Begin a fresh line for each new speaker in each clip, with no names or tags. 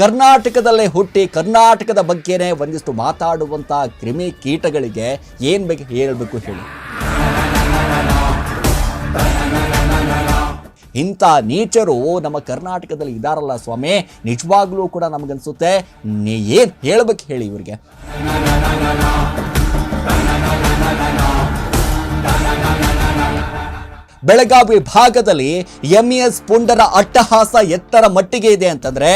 ಕರ್ನಾಟಕದಲ್ಲೇ ಹುಟ್ಟಿ ಕರ್ನಾಟಕದ ಬಗ್ಗೆನೇ ಒಂದಿಷ್ಟು ಮಾತಾಡುವಂಥ ಕ್ರಿಮಿ ಕೀಟಗಳಿಗೆ ಏನು ಬೇಕು ಹೇಳಬೇಕು ಹೇಳಿ. ಇಂಥ ನೀಚರು ನಮ್ಮ ಕರ್ನಾಟಕದಲ್ಲಿ ಇದಾರಲ್ಲ ಸ್ವಾಮಿ, ನಿಜವಾಗ್ಲೂ ಕೂಡ ನಮಗನ್ಸುತ್ತೆ. ನೀ ಏನು ಹೇಳ್ಬೇಕು ಹೇಳಿ ಇವರಿಗೆ. ಬೆಳಗಾವಿ ಭಾಗದಲ್ಲಿ ಎಂಇಎಸ್ ಪುಂಡರ ಅಟ್ಟಹಾಸ ಎತ್ತರ ಮಟ್ಟಿಗೆ ಇದೆ ಅಂತಂದ್ರೆ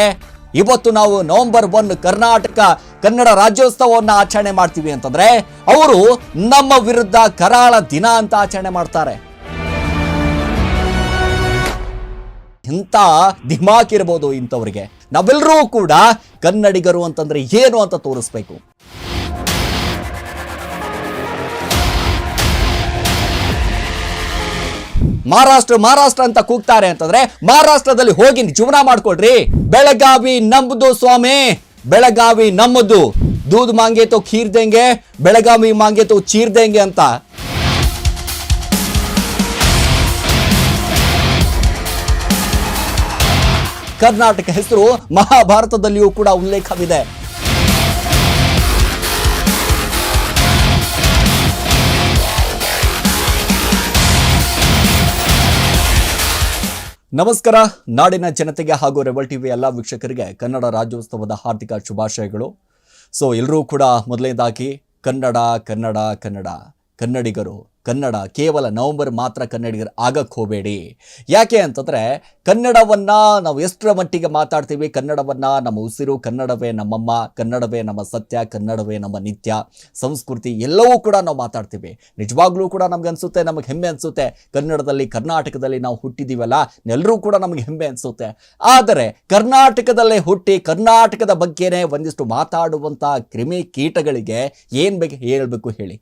ಇವತ್ತು ನಾವು ನವೆಂಬರ್ ಒನ್ ಕರ್ನಾಟಕ ಕನ್ನಡ ರಾಜ್ಯೋತ್ಸವವನ್ನು ಆಚರಣೆ ಮಾಡ್ತೀವಿ ಅಂತಂದ್ರೆ ಅವರು ನಮ್ಮ ವಿರುದ್ಧ ಕರಾಳ ದಿನ ಅಂತ ಆಚರಣೆ ಮಾಡ್ತಾರೆ. ಇಂಥ ದಿಮಾಕ್ ಇರ್ಬೋದು ಇಂಥವ್ರಿಗೆ. ನಾವೆಲ್ಲರೂ ಕೂಡ ಕನ್ನಡಿಗರು ಅಂತಂದ್ರೆ ಏನು ಅಂತ ತೋರಿಸ್ಬೇಕು? ಮಹಾರಾಷ್ಟ್ರ ಮಹಾರಾಷ್ಟ್ರ ಅಂತ ಕೂಗ್ತಾರೆ ಅಂತಂದ್ರೆ ಮಹಾರಾಷ್ಟ್ರದಲ್ಲಿ ಹೋಗಿ ಜೀವನ ಮಾಡ್ಕೊಳ್ರಿ. ಬೆಳಗಾವಿ ನಮ್ಮದು ಸ್ವಾಮಿ. ಬೆಳಗಾವಿ ನಮ್ಮದು ದೂದ್ ಮಾಂಗೆ ತೋ ಖೀರ್ ಬೆಳಗಾವಿ ಮಾಂಗೆ ತೋ ಚೀರ್ ಅಂತ. ಕರ್ನಾಟಕ ಹೆಸರು ಮಹಾಭಾರತದಲ್ಲಿಯೂ ಕೂಡ ಉಲ್ಲೇಖವಿದೆ. ನಮಸ್ಕಾರ. ನಾಡಿನ ಜನತೆಗೆ ಹಾಗೂ ರೆಬಲ್ ಟಿವಿ ಎಲ್ಲ ವೀಕ್ಷಕರಿಗೆ ಕನ್ನಡ ರಾಜ್ಯೋತ್ಸವದ ಹಾರ್ದಿಕ ಶುಭಾಶಯಗಳು. ಸೊ ಎಲ್ಲರೂ ಕೂಡ ಮೊದಲನೇದಾಗಿ ಕನ್ನಡ ಕನ್ನಡ ಕನ್ನಡ. ಕನ್ನಡಿಗರು, ಕನ್ನಡ ಕೇವಲ ನವೆಂಬರ್ ಮಾತ್ರ ಕನ್ನಡಿಗರು ಆಗಕ್ಕೆ ಹೋಗಬೇಡಿ. ಯಾಕೆ ಅಂತಂದರೆ ಕನ್ನಡವನ್ನು ನಾವು ಎಷ್ಟರ ಮಟ್ಟಿಗೆ ಮಾತಾಡ್ತೀವಿ, ಕನ್ನಡವನ್ನು ನಮ್ಮ ಉಸಿರು, ಕನ್ನಡವೇ ನಮ್ಮಮ್ಮ, ಕನ್ನಡವೇ ನಮ್ಮ ಸತ್ಯ, ಕನ್ನಡವೇ ನಮ್ಮ ನಿತ್ಯ, ಸಂಸ್ಕೃತಿ ಎಲ್ಲವೂ ಕೂಡ ನಾವು ಮಾತಾಡ್ತೀವಿ. ನಿಜವಾಗ್ಲೂ ಕೂಡ ನಮ್ಗೆ ಅನಿಸುತ್ತೆ, ನಮಗೆ ಹೆಮ್ಮೆ ಅನಿಸುತ್ತೆ. ಕನ್ನಡದಲ್ಲಿ, ಕರ್ನಾಟಕದಲ್ಲಿ ನಾವು ಹುಟ್ಟಿದ್ದೀವಲ್ಲ ಎಲ್ಲರೂ ಕೂಡ ನಮಗೆ ಹೆಮ್ಮೆ ಅನಿಸುತ್ತೆ. ಆದರೆ ಕರ್ನಾಟಕದಲ್ಲೇ ಹುಟ್ಟಿ, ಕರ್ನಾಟಕದ ಬಗ್ಗೆನೇ ಒಂದಿಷ್ಟು ಮಾತಾಡುವಂಥ ಕ್ರಿಮಿ ಕೀಟಗಳಿಗೆ ಏನು ಬೇಕು ಹೇಳಬೇಕು ಹೇಳಿ.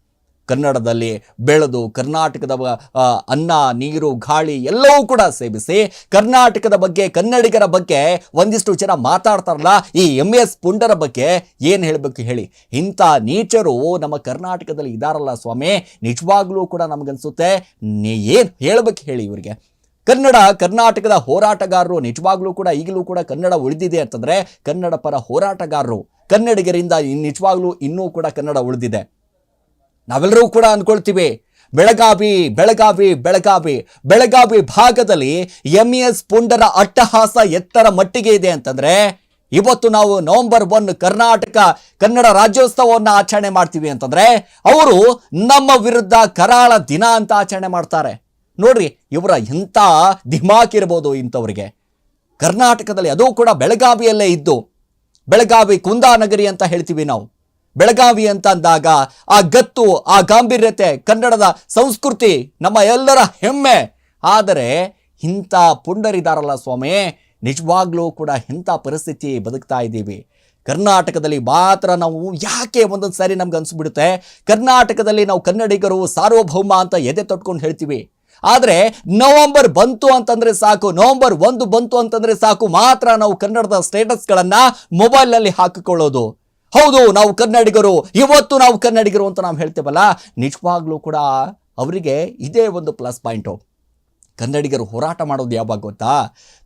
ಕನ್ನಡದಲ್ಲಿ ಬೆಳೆದು ಕರ್ನಾಟಕದ ಅನ್ನ, ನೀರು, ಗಾಳಿ ಎಲ್ಲವೂ ಕೂಡ ಸೇವಿಸಿ ಕರ್ನಾಟಕದ ಬಗ್ಗೆ, ಕನ್ನಡಿಗರ ಬಗ್ಗೆ ಒಂದಿಷ್ಟು ಜನ ಮಾತಾಡ್ತಾರಲ್ಲ, ಈ ಎಂ ಎಸ್ ಪುಂಡರ ಬಗ್ಗೆ ಏನು ಹೇಳಬೇಕು ಹೇಳಿ? ಇಂಥ ನೀಚರು ನಮ್ಮ ಕರ್ನಾಟಕದಲ್ಲಿ ಇದಾರಲ್ಲ ಸ್ವಾಮಿ, ನಿಜವಾಗ್ಲೂ ಕೂಡ ನಮಗನ್ಸುತ್ತೆ. ನೀ ಏನು ಹೇಳಬೇಕು ಹೇಳಿ ಇವರಿಗೆ? ಕನ್ನಡ ಕರ್ನಾಟಕದ ಹೋರಾಟಗಾರರು ನಿಜವಾಗ್ಲೂ ಕೂಡ ಈಗಲೂ ಕೂಡ ಕನ್ನಡ ಉಳಿದಿದೆ ಅಂತಂದರೆ ಕನ್ನಡ ಪರ ಹೋರಾಟಗಾರರು. ಕನ್ನಡಿಗರಿಂದ ನಿಜವಾಗ್ಲೂ ಇನ್ನೂ ಕೂಡ ಕನ್ನಡ ಉಳಿದಿದೆ. ನಾವೆಲ್ಲರೂ ಕೂಡ ಅಂದ್ಕೊಳ್ತೀವಿ, ಬೆಳಗಾವಿ ಬೆಳಗಾವಿ ಬೆಳಗಾವಿ ಬೆಳಗಾವಿ ಭಾಗದಲ್ಲಿ ಎಂಇಎಸ್ ಪುಂಡರ ಅಟ್ಟಹಾಸ ಎತ್ತರ ಮಟ್ಟಿಗೆ ಇದೆ ಅಂತಂದ್ರೆ, ಇವತ್ತು ನಾವು ನವೆಂಬರ್ ಒನ್ ಕರ್ನಾಟಕ, ಕನ್ನಡ ರಾಜ್ಯೋತ್ಸವವನ್ನು ಆಚರಣೆ ಮಾಡ್ತೀವಿ ಅಂತಂದ್ರೆ, ಅವರು ನಮ್ಮ ವಿರುದ್ಧ ಕರಾಳ ದಿನ ಅಂತ ಆಚರಣೆ ಮಾಡ್ತಾರೆ. ನೋಡ್ರಿ, ಇವರ ಎಂಥ ದಿಮಾಕ್ ಇರ್ಬೋದು ಇಂಥವ್ರಿಗೆ. ಕರ್ನಾಟಕದಲ್ಲಿ ಅದು ಕೂಡ ಬೆಳಗಾವಿಯಲ್ಲೇ ಇದ್ದು, ಬೆಳಗಾವಿ ಕುಂದಾನಗರಿ ಅಂತ ಹೇಳ್ತೀವಿ ನಾವು. ಬೆಳಗಾವಿ ಅಂತ ಅಂದಾಗ ಆ ಗತ್ತು, ಆ ಗಾಂಭೀರ್ಯತೆ ಕನ್ನಡದ ಸಂಸ್ಕೃತಿ ನಮ್ಮ ಎಲ್ಲರ ಹೆಮ್ಮೆ. ಆದರೆ ಇಂಥ ಪುಂಡರಿದಾರಲ್ಲ ಸ್ವಾಮಿ, ನಿಜವಾಗ್ಲೂ ಕೂಡ ಇಂಥ ಪರಿಸ್ಥಿತಿ ಬದುಕ್ತಾ ಇದ್ದೀವಿ. ಕರ್ನಾಟಕದಲ್ಲಿ ಮಾತ್ರ ನಾವು ಯಾಕೆ ಒಂದೊಂದು ಸಾರಿ ನಮ್ಗೆ ಅನಿಸ್ಬಿಡುತ್ತೆ? ಕರ್ನಾಟಕದಲ್ಲಿ ನಾವು ಕನ್ನಡಿಗರು ಸಾರ್ವಭೌಮ ಅಂತ ಎದೆ ತೊಟ್ಕೊಂಡು ಹೇಳ್ತೀವಿ. ಆದರೆ ನವೆಂಬರ್ ಬಂತು ಅಂತಂದರೆ ಸಾಕು, ನವೆಂಬರ್ ಒಂದು ಬಂತು ಅಂತಂದರೆ ಸಾಕು ಮಾತ್ರ ನಾವು ಕನ್ನಡದ ಸ್ಟೇಟಸ್ಗಳನ್ನು ಮೊಬೈಲ್ನಲ್ಲಿ ಹಾಕಿಕೊಳ್ಳೋದು. ಹೌದು, ನಾವು ಕನ್ನಡಿಗರು, ಇವತ್ತು ನಾವು ಕನ್ನಡಿಗರು ಅಂತ ನಾವು ಹೇಳ್ತೇವಲ್ಲ, ನಿಜವಾಗ್ಲೂ ಕೂಡ ಅವರಿಗೆ ಇದೇ ಒಂದು ಪ್ಲಸ್ ಪಾಯಿಂಟು ಕನ್ನಡಿಗರು ಹೋರಾಟ ಮಾಡೋದು ಯಾವಾಗ ಗೊತ್ತಾ?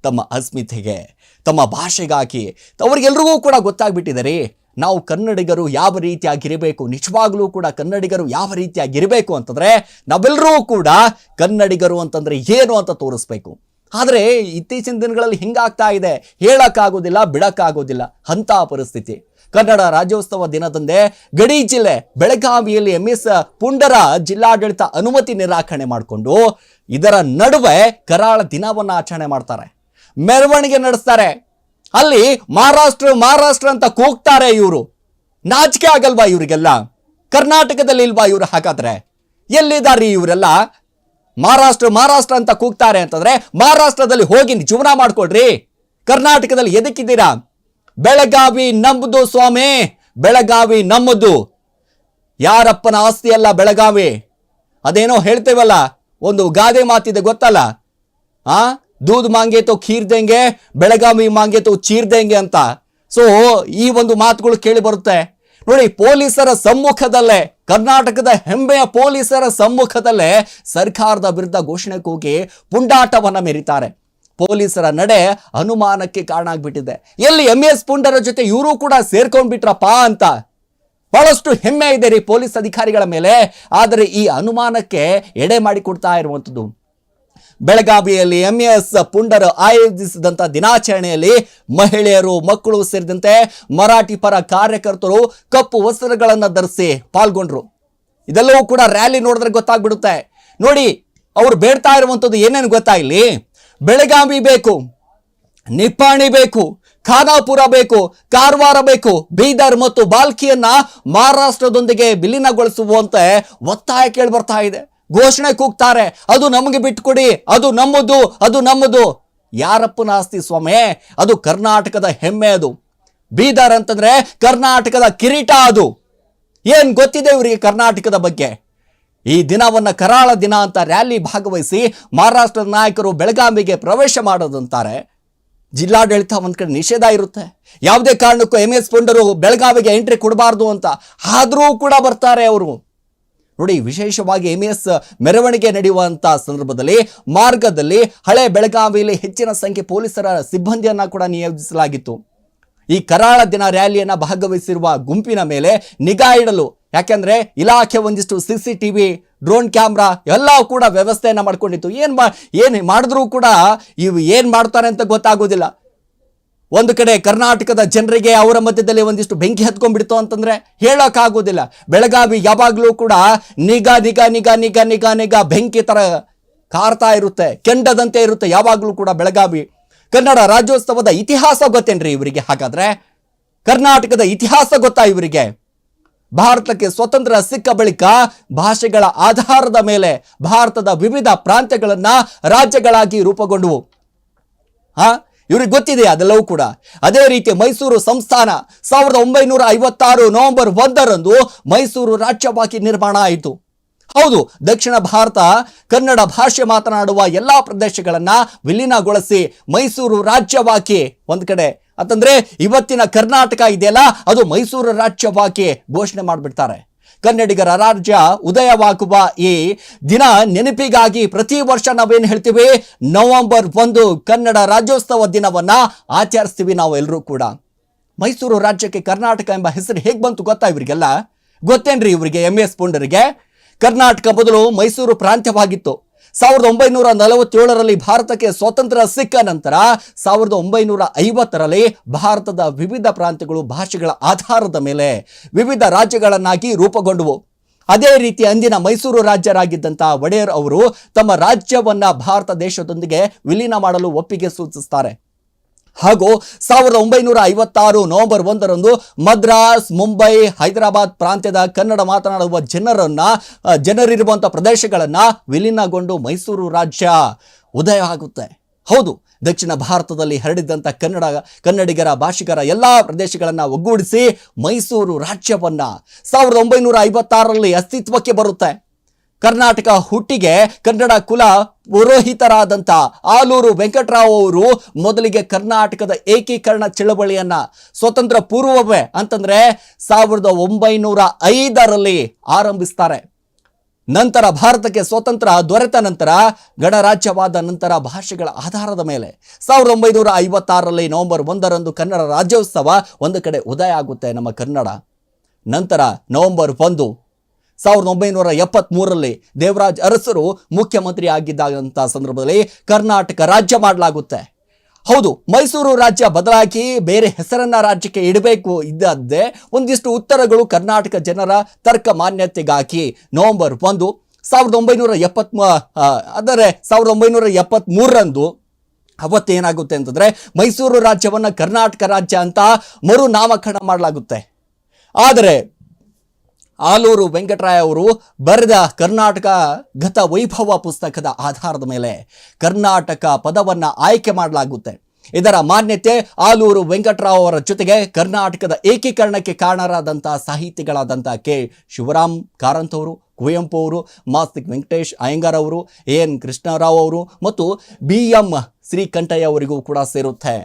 ತಮ್ಮ ಅಸ್ಮಿತೆಗೆ, ತಮ್ಮ ಭಾಷೆಗಾಗಿ ಅವರಿಗೆಲ್ರಿಗೂ ಕೂಡ ಗೊತ್ತಾಗ್ಬಿಟ್ಟಿದೆ ನಾವು ಕನ್ನಡಿಗರು ಯಾವ ರೀತಿಯಾಗಿರಬೇಕು, ನಿಜವಾಗ್ಲೂ ಕೂಡ ಕನ್ನಡಿಗರು ಯಾವ ರೀತಿಯಾಗಿರಬೇಕು ಅಂತಂದರೆ ನಾವೆಲ್ಲರೂ ಕೂಡ ಕನ್ನಡಿಗರು ಅಂತಂದರೆ ಏನು ಅಂತ ತೋರಿಸ್ಬೇಕು. ಆದರೆ ಇತ್ತೀಚಿನ ದಿನಗಳಲ್ಲಿ ಹಿಂಗಾಗ್ತಾ ಇದೆ, ಹೇಳೋಕ್ಕಾಗೋದಿಲ್ಲ, ಬಿಡೋಕ್ಕಾಗೋದಿಲ್ಲ, ಅಂಥ ಪರಿಸ್ಥಿತಿ. ಕನ್ನಡ ರಾಜ್ಯೋತ್ಸವ ದಿನದಂದೇ ಗಡಿ ಜಿಲ್ಲೆ ಬೆಳಗಾವಿಯಲ್ಲಿ ಎಂ ಎಸ್ ಪುಂಡರ ಜಿಲ್ಲಾಡಳಿತ ಅನುಮತಿ ನಿರಾಕರಣೆ ಮಾಡಿಕೊಂಡು ಇದರ ನಡುವೆ ಕರಾಳ ದಿನವನ್ನು ಆಚರಣೆ ಮಾಡ್ತಾರೆ. ಮೆರವಣಿಗೆ ನಡೆಸ್ತಾರೆ. ಅಲ್ಲಿ ಮಹಾರಾಷ್ಟ್ರ ಮಹಾರಾಷ್ಟ್ರ ಅಂತ ಕೂಗ್ತಾರೆ ಇವರು. ನಾಚಿಕೆ ಆಗಲ್ವಾ ಇವರಿಗೆಲ್ಲ? ಕರ್ನಾಟಕದಲ್ಲಿ ಇಲ್ವಾ ಇವರು? ಹಾಗಾದ್ರೆ ಎಲ್ಲಿದ್ದಾರೆ ಇವರೆಲ್ಲ? ಮಹಾರಾಷ್ಟ್ರ ಮಹಾರಾಷ್ಟ್ರ ಅಂತ ಕೂಗ್ತಾರೆ ಅಂತಂದ್ರೆ ಮಹಾರಾಷ್ಟ್ರದಲ್ಲಿ ಹೋಗಿ ಜೀವನ ಮಾಡ್ಕೊಳ್ರಿ. ಕರ್ನಾಟಕದಲ್ಲಿ ಎದಕ್ಕಿದ್ದೀರಾ? ಬೆಳಗಾವಿ ನಮ್ಮದು ಸ್ವಾಮಿ, ಬೆಳಗಾವಿ ನಮ್ಮದು. ಯಾರಪ್ಪನ ಆಸ್ತಿ ಅಲ್ಲ ಬೆಳಗಾವಿ? ಅದೇನೋ ಹೇಳ್ತೇವಲ್ಲ, ಒಂದು ಗಾದೆ ಮಾತಿದೆ ಗೊತ್ತಲ್ಲ? ಆ? ದೂದ್ ಮಾಂಗೆ ತೋ ಖೀರ್ ದೇಂಗೆ ಬೆಳಗಾವಿ ಮಾಂಗೆ ಚೀರ್ದೆಂಗೆ ಚೀರ್ ದೇಂಗೆ ಅಂತ. ಸೊ ಈ ಒಂದು ಮಾತುಗಳು ಕೇಳಿ ಬರುತ್ತೆ. ನೋಡಿ, ಪೊಲೀಸರ ಸಮ್ಮುಖದಲ್ಲೇ, ಕರ್ನಾಟಕದ ಹೆಮ್ಮೆಯ ಪೊಲೀಸರ ಸಮ್ಮುಖದಲ್ಲೇ ಸರ್ಕಾರದ ವಿರುದ್ಧ ಘೋಷಣೆ ಕೂಗಿ ಪುಂಡಾಟವನ್ನು ಮೆರಿತಾರೆ. ಪೊಲೀಸರ ನಡೆ ಅನುಮಾನಕ್ಕೆ ಕಾರಣ ಆಗ್ಬಿಟ್ಟಿದೆ ಎಲ್ಲಿ ಎಂ ಎಸ್ ಪುಂಡರ ಜೊತೆ ಇವರು ಕೂಡ ಸೇರ್ಕೊಂಡ್ಬಿಟ್ರಪ್ಪ ಅಂತ. ಬಹಳಷ್ಟು ಹೆಮ್ಮೆ ಇದೆ ರೀ ಪೊಲೀಸ್ ಅಧಿಕಾರಿಗಳ ಮೇಲೆ. ಆದರೆ ಈ ಅನುಮಾನಕ್ಕೆ ಎಡೆ ಮಾಡಿಕೊಡ್ತಾ ಇರುವಂಥದ್ದು. ಬೆಳಗಾವಿಯಲ್ಲಿ ಎಂಎಸ್ ಪುಂಡರು ಆಯೋಜಿಸಿದಂಥ ದಿನಾಚರಣೆಯಲ್ಲಿ ಮಹಿಳೆಯರು, ಮಕ್ಕಳು ಸೇರಿದಂತೆ ಮರಾಠಿ ಪರ ಕಾರ್ಯಕರ್ತರು ಕಪ್ಪು ವಸ್ತ್ರಗಳನ್ನು ಧರಿಸಿ ಪಾಲ್ಗೊಂಡ್ರು. ಇದೆಲ್ಲವೂ ಕೂಡ ರ್ಯಾಲಿ ನೋಡಿದ್ರೆ ಗೊತ್ತಾಗ್ಬಿಡುತ್ತೆ. ನೋಡಿ, ಅವರು ಬೇಡ್ತಾ ಇರುವಂಥದ್ದು ಏನೇನು ಗೊತ್ತಾ ಬೆಳಗಾವಿ ಬೇಕು, ನಿಪ್ಪಾಣಿ ಬೇಕು, ಖಾನಾಪುರ ಬೇಕು, ಕಾರವಾರ ಬೇಕು, ಬೀದರ್ ಮತ್ತು ಬಾಲ್ಕಿಯನ್ನ ಮಹಾರಾಷ್ಟ್ರದೊಂದಿಗೆ ವಿಲೀನಗೊಳಿಸುವಂತೆ ಒತ್ತಾಯ ಕೇಳಿ ಬರ್ತಾ ಇದೆ. ಘೋಷಣೆ ಕೂಗ್ತಾರೆ, ಅದು ನಮಗೆ ಬಿಟ್ಕೊಡಿ ಅದು ನಮ್ಮದು ಅದು ನಮ್ಮದು. ಯಾರಪ್ಪನ ಆಸ್ತಿ ಸ್ವಾಮಿ, ಅದು ಕರ್ನಾಟಕದ ಹೆಮ್ಮೆ ಅದು. ಬೀದರ್ ಅಂತಂದ್ರೆ ಕರ್ನಾಟಕದ ಕಿರೀಟ ಅದು. ಏನ್ ಗೊತ್ತಿದೆ ಇವರಿಗೆ ಕರ್ನಾಟಕದ ಬಗ್ಗೆ? ಈ ದಿನವನ್ನು ಕರಾಳ ದಿನ ಅಂತ ರ್ಯಾಲಿ ಭಾಗವಹಿಸಿ ಮಹಾರಾಷ್ಟ್ರದ ನಾಯಕರು ಬೆಳಗಾವಿಗೆ ಪ್ರವೇಶ ಮಾಡೋದಂತಾರೆ. ಜಿಲ್ಲಾಡಳಿತ ಒಂದು ಕಡೆ ನಿಷೇಧ ಇರುತ್ತೆ. ಯಾವುದೇ ಕಾರಣಕ್ಕೂ ಎಂ ಎಸ್ ಪುಂಡರು ಬೆಳಗಾವಿಗೆ ಎಂಟ್ರಿ ಕೊಡಬಾರ್ದು ಅಂತ ಆದರೂ ಕೂಡ ಬರ್ತಾರೆ ಅವರು. ನೋಡಿ, ವಿಶೇಷವಾಗಿ ಎಂ ಎಸ್ ಮೆರವಣಿಗೆ ನಡೆಯುವಂಥ ಸಂದರ್ಭದಲ್ಲಿ, ಮಾರ್ಗದಲ್ಲಿ ಹಳೆ ಬೆಳಗಾವಿಯಲ್ಲಿ ಹೆಚ್ಚಿನ ಸಂಖ್ಯೆ ಪೊಲೀಸರ ಸಿಬ್ಬಂದಿಯನ್ನು ಕೂಡ ನಿಯೋಜಿಸಲಾಗಿತ್ತು. ಈ ಕರಾಳ ದಿನ ರ್ಯಾಲಿಯನ್ನು ಭಾಗವಹಿಸಿರುವ ಗುಂಪಿನ ಮೇಲೆ ನಿಗಾ ಇಡಲು ಯಾಕೆಂದ್ರೆ ಇಲಾಖೆ ಒಂದಿಷ್ಟು C C T V drone camera ಎಲ್ಲ ಕೂಡ ವ್ಯವಸ್ಥೆಯನ್ನ ಮಾಡ್ಕೊಂಡಿತ್ತು. ಏನ್ ಮಾ, ಏನ್ ಮಾಡಿದ್ರೂ ಕೂಡ ಇವು ಏನ್ ಮಾಡ್ತಾರೆ ಅಂತ ಗೊತ್ತಾಗೋದಿಲ್ಲ. ಒಂದು ಕಡೆ ಕರ್ನಾಟಕದ ಜನರಿಗೆ ಅವರ ಮಧ್ಯದಲ್ಲಿ ಒಂದಿಷ್ಟು ಬೆಂಕಿ ಹತ್ಕೊಂಡ್ಬಿಡ್ತು ಅಂತಂದ್ರೆ ಹೇಳೋಕ್ಕಾಗೋದಿಲ್ಲ. ಬೆಳಗಾವಿ ಯಾವಾಗಲೂ ಕೂಡ ನಿಗಾ ನಿಗಾ ನಿಗಾ ನಿಗಾ ನಿಗಾ ನಿಗಾ ಬೆಂಕಿ ತರ ಕಾರ್ತಾ ಇರುತ್ತೆ, ಕೆಂಡದಂತೆ ಇರುತ್ತೆ ಯಾವಾಗಲೂ ಕೂಡ ಬೆಳಗಾವಿ. ಕನ್ನಡ ರಾಜ್ಯೋತ್ಸವದ ಇತಿಹಾಸ ಗೊತ್ತೇನ್ರಿ ಇವರಿಗೆ? ಹಾಗಾದ್ರೆ ಕರ್ನಾಟಕದ ಇತಿಹಾಸ ಗೊತ್ತಾ ಇವರಿಗೆ? ಭಾರತಕ್ಕೆ ಸ್ವತಂತ್ರ ಸಿಕ್ಕ ಬಳಿಕ ಭಾಷೆಗಳ ಆಧಾರದ ಮೇಲೆ ಭಾರತದ ವಿವಿಧ ಪ್ರಾಂತ್ಯಗಳನ್ನ ರಾಜ್ಯಗಳಾಗಿ ರೂಪುಗೊಂಡವು. ಹಾ, ಇವ್ರಿಗೆ ಗೊತ್ತಿದೆ ಅದೆಲ್ಲವೂ ಕೂಡ. ಅದೇ ರೀತಿ ಮೈಸೂರು ಸಂಸ್ಥಾನ ಸಾವಿರದ ಒಂಬೈನೂರ ಐವತ್ತಾರು ನವೆಂಬರ್ ಒಂದರಂದು ಮೈಸೂರು ರಾಜ್ಯವಾಗಿ ನಿರ್ಮಾಣ ಆಯಿತು. ಹೌದು, ದಕ್ಷಿಣ ಭಾರತ, ಕನ್ನಡ ಭಾಷೆ ಮಾತನಾಡುವ ಎಲ್ಲ ಪ್ರದೇಶಗಳನ್ನು ವಿಲೀನಗೊಳಿಸಿ ಮೈಸೂರು ರಾಜ್ಯವಾಗಿ ಒಂದು ಕಡೆ ಅಂತಂದ್ರೆ ಇವತ್ತಿನ ಕರ್ನಾಟಕ ಇದೆಯಲ್ಲ, ಅದು ಮೈಸೂರು ರಾಜ್ಯವಾಗಿ ಘೋಷಣೆ ಮಾಡಿಬಿಡ್ತಾರೆ. ಕನ್ನಡಿಗರ ರಾಜ್ಯ ಉದಯವಾಗುವ ಈ ದಿನ ನೆನಪಿಗಾಗಿ ಪ್ರತಿ ವರ್ಷ ನಾವೇನು ಹೇಳ್ತೀವಿ? ನವೆಂಬರ್ ಒಂದು ಕನ್ನಡ ರಾಜ್ಯೋತ್ಸವ ದಿನವನ್ನ ಆಚರಿಸ್ತೀವಿ ನಾವು ಎಲ್ಲರೂ ಕೂಡ. ಮೈಸೂರು ರಾಜ್ಯಕ್ಕೆ ಕರ್ನಾಟಕ ಎಂಬ ಹೆಸರು ಹೇಗೆ ಬಂತು ಗೊತ್ತಾ ಇವರಿಗೆಲ್ಲ? ಗೊತ್ತೇನ್ರಿ ಇವರಿಗೆ ಎಂ ಎಸ್ ಪುಂಡರಿಗೆ? ಕರ್ನಾಟಕ ಬದಲು ಮೈಸೂರು ಪ್ರಾಂತ್ಯವಾಗಿತ್ತು. ಸಾವಿರದ ಒಂಬೈನೂರ ನಲವತ್ತೇಳರಲ್ಲಿ ಭಾರತಕ್ಕೆ ಸ್ವಾತಂತ್ರ್ಯ ಸಿಕ್ಕ ನಂತರ ಸಾವಿರದ ಒಂಬೈನೂರ ಐವತ್ತರಲ್ಲಿ ಭಾರತದ ವಿವಿಧ ಪ್ರಾಂತ್ಯಗಳು ಭಾಷೆಗಳ ಆಧಾರದ ಮೇಲೆ ವಿವಿಧ ರಾಜ್ಯಗಳನ್ನಾಗಿ ರೂಪುಗೊಂಡವು. ಅದೇ ರೀತಿ ಅಂದಿನ ಮೈಸೂರು ರಾಜ್ಯರಾಗಿದ್ದಂಥ ಒಡೆಯರ್ ಅವರು ತಮ್ಮ ರಾಜ್ಯವನ್ನ ಭಾರತ ದೇಶದೊಂದಿಗೆ ವಿಲೀನ ಮಾಡಲು ಒಪ್ಪಿಗೆ ಸೂಚಿಸ್ತಾರೆ. ಹಾಗೂ ಸಾವಿರದ ಒಂಬೈನೂರ ಐವತ್ತಾರು ನವೆಂಬರ್ ಒಂದರಂದು ಮದ್ರಾಸ್, ಮುಂಬೈ, ಹೈದರಾಬಾದ್ ಪ್ರಾಂತ್ಯದ ಕನ್ನಡ ಮಾತನಾಡುವ ಜನರನ್ನ ಜನರಿರುವಂಥ ಪ್ರದೇಶಗಳನ್ನ ವಿಲೀನಗೊಂಡು ಮೈಸೂರು ರಾಜ್ಯ ಉದಯ ಆಗುತ್ತೆ. ಹೌದು, ದಕ್ಷಿಣ ಭಾರತದಲ್ಲಿ ಹರಡಿದ್ದಂಥ ಕನ್ನಡ, ಕನ್ನಡಿಗರ, ಭಾಷಿಗರ ಎಲ್ಲ ಪ್ರದೇಶಗಳನ್ನು ಒಗ್ಗೂಡಿಸಿ ಮೈಸೂರು ರಾಜ್ಯವನ್ನು ಸಾವಿರದ ಒಂಬೈನೂರ ಐವತ್ತಾರರಲ್ಲಿ ಅಸ್ತಿತ್ವಕ್ಕೆ ಬರುತ್ತೆ. ಕರ್ನಾಟಕ ಹುಟ್ಟಿಗೆ ಕನ್ನಡ ಕುಲ ಪುರೋಹಿತರಾದಂಥ ಆಲೂರು ವೆಂಕಟರಾವ್ ಅವರು ಮೊದಲಿಗೆ ಕರ್ನಾಟಕದ ಏಕೀಕರಣ ಚಳವಳಿಯನ್ನ ಸ್ವತಂತ್ರ ಪೂರ್ವವೇ ಅಂತಂದ್ರೆ ಸಾವಿರದ ಒಂಬೈನೂರ ಐದರಲ್ಲಿ ಆರಂಭಿಸ್ತಾರೆ. ನಂತರ ಭಾರತಕ್ಕೆ ಸ್ವಾತಂತ್ರ್ಯ ದೊರೆತ ನಂತರ ಗಣರಾಜ್ಯವಾದ ನಂತರ ಭಾಷೆಗಳ ಆಧಾರದ ಮೇಲೆ ಸಾವಿರದ ಒಂಬೈನೂರ ಐವತ್ತಾರರಲ್ಲಿ ನವೆಂಬರ್ ಒಂದರಂದು ಕನ್ನಡ ರಾಜ್ಯೋತ್ಸವ ಒಂದು ಕಡೆ ಉದಯ ಆಗುತ್ತೆ ನಮ್ಮ ಕನ್ನಡ. ನಂತರ ನವೆಂಬರ್ ಒಂದು ಸಾವಿರದ ಒಂಬೈನೂರ ಎಪ್ಪತ್ತ್ಮೂರರಲ್ಲಿ ದೇವರಾಜ್ ಅರಸರು ಮುಖ್ಯಮಂತ್ರಿ ಆಗಿದ್ದಾಗಂಥ ಸಂದರ್ಭದಲ್ಲಿ ಕರ್ನಾಟಕ ರಾಜ್ಯ ಮಾಡಲಾಗುತ್ತೆ. ಹೌದು, ಮೈಸೂರು ರಾಜ್ಯ ಬದಲಾಗಿ ಬೇರೆ ಹೆಸರನ್ನ ರಾಜ್ಯಕ್ಕೆ ಇಡಬೇಕು ಇದ್ದದ್ದೇ ಒಂದಿಷ್ಟು ಉತ್ತರಗಳು ಕರ್ನಾಟಕ ಜನರ ತರ್ಕ ಮಾನ್ಯತೆಗಾಗಿ. ನವೆಂಬರ್ ಒಂದು, ಸಾವಿರದ ಒಂಬೈನೂರ ಎಪ್ಪತ್ತ್ ಅಂದರೆ ಸಾವಿರದ ಒಂಬೈನೂರ ಎಪ್ಪತ್ತ್ಮೂರರಂದು ಅವತ್ತೇನಾಗುತ್ತೆ ಅಂತಂದರೆ ಮೈಸೂರು ರಾಜ್ಯವನ್ನು ಕರ್ನಾಟಕ ರಾಜ್ಯ ಅಂತ ಮರು ನಾಮಕರಣ ಮಾಡಲಾಗುತ್ತೆ. ಆದರೆ ಆಲೂರು ವೆಂಕಟರಾಯ ಅವರು ಬರೆದ ಕರ್ನಾಟಕ ಗತ ವೈಭವ ಪುಸ್ತಕದ ಆಧಾರದ ಮೇಲೆ ಕರ್ನಾಟಕ ಪದವನ್ನು ಆಯ್ಕೆ ಮಾಡಲಾಗುತ್ತೆ. ಇದರ ಮಾನ್ಯತೆ ಆಲೂರು ವೆಂಕಟರಾವ್ ಅವರ ಜೊತೆಗೆ ಕರ್ನಾಟಕದ ಏಕೀಕರಣಕ್ಕೆ ಕಾರಣರಾದಂಥ ಸಾಹಿತಿಗಳಾದಂಥ ಕೆ. ಶಿವರಾಮ್ ಕಾರಂತ್ ಅವರು ಕುವೆಂಪು ಅವರು, ಮಾಸ್ತಿಕ್ ವೆಂಕಟೇಶ್ ಅಯ್ಯಂಗಾರ್ ಅವರು ಎ ಎನ್ ಕೃಷ್ಣರಾವ್ ಅವರು ಮತ್ತು ಬಿ ಎಂ ಶ್ರೀಕಂಠಯ್ಯ ಅವರಿಗೂ ಕೂಡ ಸೇರುತ್ತೆ.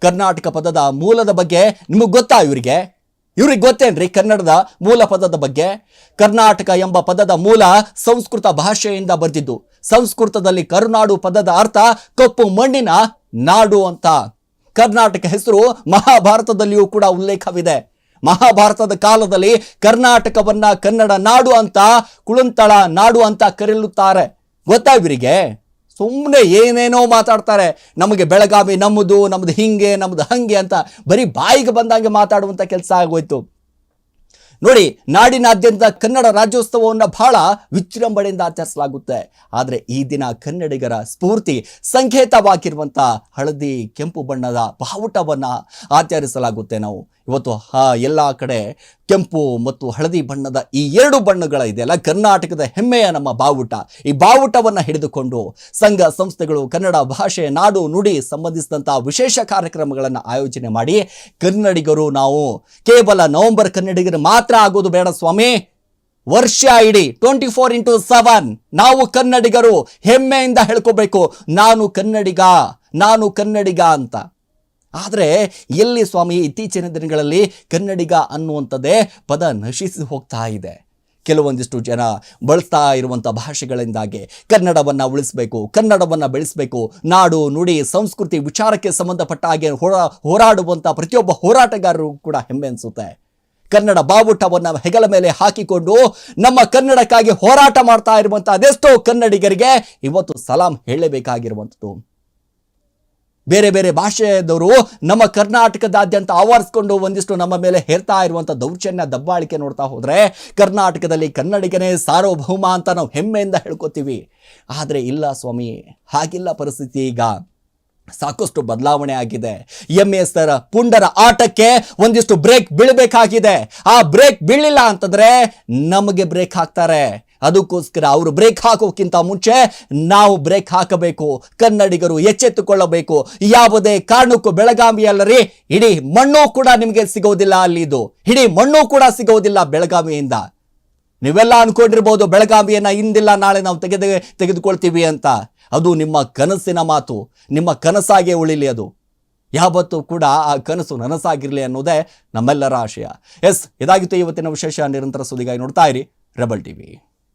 ಕರ್ನಾಟಕ ಪದದ ಮೂಲದ ಬಗ್ಗೆ ನಿಮಗೆ ಗೊತ್ತಾ ಇವರಿಗೆ? ಇವ್ರಿಗೆ ಗೊತ್ತೇನ್ರಿ ಕನ್ನಡದ ಮೂಲ ಪದದ ಬಗ್ಗೆ? ಕರ್ನಾಟಕ ಎಂಬ ಪದದ ಮೂಲ ಸಂಸ್ಕೃತ ಭಾಷೆಯಿಂದ ಬರೆದಿದ್ದು. ಸಂಸ್ಕೃತದಲ್ಲಿ ಕರುನಾಡು ಪದದ ಅರ್ಥ ಕಪ್ಪು ಮಣ್ಣಿನ ನಾಡು ಅಂತ. ಕರ್ನಾಟಕ ಹೆಸರು ಮಹಾಭಾರತದಲ್ಲಿಯೂ ಕೂಡ ಉಲ್ಲೇಖವಿದೆ. ಮಹಾಭಾರತದ ಕಾಲದಲ್ಲಿ ಕರ್ನಾಟಕವನ್ನ ಕನ್ನಡ ನಾಡು ಅಂತ, ಕುಳಂತಳ ನಾಡು ಅಂತ ಕರೆಯುತ್ತಾರೆ ಗೊತ್ತಾ ಇವರಿಗೆ? ಸುಮ್ಮನೆ ಏನೇನೋ ಮಾತಾಡ್ತಾರೆ. ನಮಗೆ ಬೆಳಗಾವಿ ನಮ್ಮದು ನಮ್ಮದು ಹಿಂಗೆ ನಮ್ಮದು ಹಂಗೆ ಅಂತ ಬರೀ ಬಾಯಿಗೆ ಬಂದಂಗೆ ಮಾತಾಡುವಂಥ ಕೆಲಸ ಆಗೋಯ್ತು. ನೋಡಿ, ನಾಡಿನಾದ್ಯಂತ ಕನ್ನಡ ರಾಜ್ಯೋತ್ಸವವನ್ನು ಬಹಳ ವಿಜೃಂಭಣೆಯಿಂದ ಆಚರಿಸಲಾಗುತ್ತೆ. ಆದರೆ ಈ ದಿನ ಕನ್ನಡಿಗರ ಸ್ಫೂರ್ತಿ ಸಂಕೇತವಾಗಿರುವಂಥ ಹಳದಿ ಕೆಂಪು ಬಣ್ಣದ ಬಾವುಟವನ್ನು ಆಚರಿಸಲಾಗುತ್ತೆ ನಾವು. ಇವತ್ತು ಆ ಎಲ್ಲ ಕಡೆ ಕೆಂಪು ಮತ್ತು ಹಳದಿ ಬಣ್ಣದ ಈ ಎರಡು ಬಣ್ಣಗಳ ಇದೆಯಲ್ಲ, ಕರ್ನಾಟಕದ ಹೆಮ್ಮೆಯ ನಮ್ಮ ಬಾವುಟ. ಈ ಬಾವುಟವನ್ನು ಹಿಡಿದುಕೊಂಡು ಸಂಘ ಸಂಸ್ಥೆಗಳು, ಕನ್ನಡ ಭಾಷೆ, ನಾಡು ನುಡಿ ಸಂಬಂಧಿಸಿದಂಥ ವಿಶೇಷ ಕಾರ್ಯಕ್ರಮಗಳನ್ನು ಆಯೋಜನೆ ಮಾಡಿ ಕನ್ನಡಿಗರು ನಾವು ಕೇವಲ ನವೆಂಬರ್ ಕನ್ನಡಿಗರು ಮಾತ್ರ ಆಗೋದು ಬೇಡ ಸ್ವಾಮಿ. ವರ್ಷ ಇಡೀ ಟ್ವೆಂಟಿ ಫೋರ್ ಇಂಟು ಸೆವೆನ್ ನಾವು ಕನ್ನಡಿಗರು ಹೆಮ್ಮೆಯಿಂದ ಹೇಳ್ಕೋಬೇಕು. ನಾನು ಕನ್ನಡಿಗ ನಾನು ಕನ್ನಡಿಗ ಅಂತ. ಆದರೆ ಎಲ್ಲಿ ಸ್ವಾಮಿ ಇತ್ತೀಚಿನ ದಿನಗಳಲ್ಲಿ ಕನ್ನಡಿಗ ಅನ್ನುವಂಥದ್ದೇ ಪದ ನಶಿಸಿ ಹೋಗ್ತಾ ಇದೆ. ಕೆಲವೊಂದಿಷ್ಟು ಜನ ಬಳಸ್ತಾ ಇರುವಂಥ ಭಾಷೆಗಳಿಂದಾಗಿ ಕನ್ನಡವನ್ನು ಉಳಿಸಬೇಕು, ಕನ್ನಡವನ್ನು ಬೆಳೆಸಬೇಕು, ನಾಡು, ನುಡಿ, ಸಂಸ್ಕೃತಿ, ವಿಚಾರಕ್ಕೆ ಸಂಬಂಧಪಟ್ಟ ಹಾಗೆ ಹೋರಾ, ಹೋರಾಡುವಂಥ ಪ್ರತಿಯೊಬ್ಬ ಹೋರಾಟಗಾರರು ಕೂಡ ಹೆಮ್ಮೆ ಅನಿಸುತ್ತೆ. ಕನ್ನಡ ಬಾವುಟವನ್ನು ಹೆಗಲ ಮೇಲೆ ಹಾಕಿಕೊಂಡು ನಮ್ಮ ಕನ್ನಡಕ್ಕಾಗಿ ಹೋರಾಟ ಮಾಡ್ತಾ ಇರುವಂಥ ಅದೆಷ್ಟೋ ಕನ್ನಡಿಗರಿಗೆ ಇವತ್ತು ಸಲಾಂ ಹೇಳಬೇಕಾಗಿರುವಂಥದ್ದು ಬೇರೆ ಬೇರೆ ಭಾಷೆಯದವರು ನಮ್ಮ ಕರ್ನಾಟಕದಾದ್ಯಂತ ಆವರಿಸ್ಕೊಂಡು ಒಂದಿಷ್ಟು ನಮ್ಮ ಮೇಲೆ ಹೇರ್ತಾ ಇರುವಂಥ ದೌರ್ಜನ್ಯ ದಬ್ಬಾಳಿಕೆ ನೋಡ್ತಾ ಹೋದರೆ ಕರ್ನಾಟಕದಲ್ಲಿ ಕನ್ನಡಿಗನೇ ಸಾರ್ವಭೌಮ ಅಂತ ನಾವು ಹೆಮ್ಮೆಯಿಂದ ಹೇಳ್ಕೊತೀವಿ. ಆದರೆ ಇಲ್ಲ ಸ್ವಾಮಿ, ಹಾಗಿಲ್ಲ ಪರಿಸ್ಥಿತಿ ಈಗ. ಸಾಕಷ್ಟು ಬದಲಾವಣೆ ಆಗಿದೆ. ಎಂ ಎಸ್ ಪುಂಡರ ಆಟಕ್ಕೆ ಒಂದಿಷ್ಟು ಬ್ರೇಕ್ ಬೀಳಬೇಕಾಗಿದೆ. ಆ ಬ್ರೇಕ್ ಬೀಳಿಲ್ಲ ಅಂತಂದರೆ ನಮಗೆ ಬ್ರೇಕ್ ಹಾಕ್ತಾರೆ. ಅದಕ್ಕೋಸ್ಕರ ಅವರು ಬ್ರೇಕ್ ಹಾಕೋಕ್ಕಿಂತ ಮುಂಚೆ ನಾವು ಬ್ರೇಕ್ ಹಾಕಬೇಕು. ಕನ್ನಡಿಗರು ಎಚ್ಚೆತ್ತುಕೊಳ್ಳಬೇಕು. ಯಾವುದೇ ಕಾರಣಕ್ಕೂ ಬೆಳಗಾವಿಯಲ್ಲರಿ ಇಡೀ ಮಣ್ಣು ಕೂಡ ನಿಮಗೆ ಸಿಗೋದಿಲ್ಲ ಅಲ್ಲಿದು ಇಡೀ ಮಣ್ಣು ಕೂಡ ಸಿಗೋದಿಲ್ಲ ಬೆಳಗಾವಿಯಿಂದ. ನೀವೆಲ್ಲ ಅನ್ಕೊಂಡಿರ್ಬೋದು ಬೆಳಗಾವಿಯನ್ನ ಇಂದಿಲ್ಲ ನಾಳೆ ನಾವು ತೆಗೆದು, ತೆಗೆದುಕೊಳ್ತೀವಿ ಅಂತ. ಅದು ನಿಮ್ಮ ಕನಸಿನ ಮಾತು. ನಿಮ್ಮ ಕನಸಾಗೆ ಉಳಿಲಿ ಅದು. ಯಾವತ್ತೂ ಕೂಡ ಆ ಕನಸು ನನಸಾಗಿರಲಿ ಅನ್ನೋದೇ ನಮ್ಮೆಲ್ಲರ ಆಶಯ. ಎಸ್, ಇದಾಗಿತ್ತು ಇವತ್ತಿನ ವಿಶೇಷ. ನಿರಂತರ ಸುದ್ದಿಗಾಗಿ ನೋಡ್ತಾ ಇರಿ. Rebel TV.